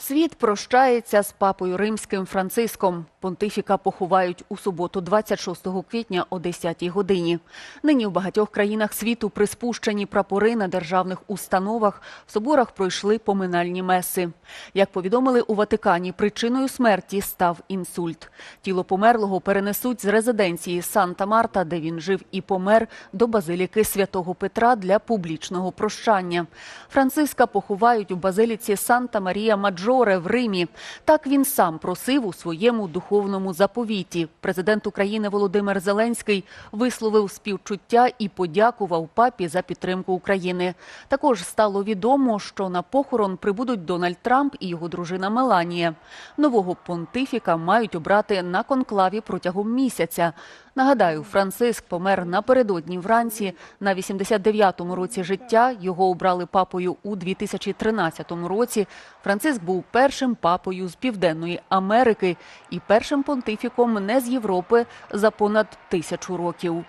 Світ прощається з папою римським Франциском. Понтифіка поховають у суботу, 26 квітня о 10 годині. Нині в багатьох країнах світу приспущені прапори на державних установах. В соборах пройшли поминальні меси. Як повідомили у Ватикані, причиною смерті став інсульт. Тіло померлого перенесуть з резиденції Санта-Марта, де він жив і помер, до базиліки святого Петра для публічного прощання. Франциска поховають у базиліці Санта Марія Маджоре в Римі. Так він сам просив у своєму духовному заповіті. Президент України Володимир Зеленський висловив співчуття і подякував папі за підтримку України. Також стало відомо, що на похорон прибудуть Дональд Трамп і його дружина Меланія. Нового понтифіка мають обрати на конклаві протягом місяця. Нагадаю, Франциск помер напередодні вранці на 89-му році життя. Його обрали папою у 2013 році. Франциск був першим папою з Південної Америки і першим понтифіком не з Європи за понад тисячу років.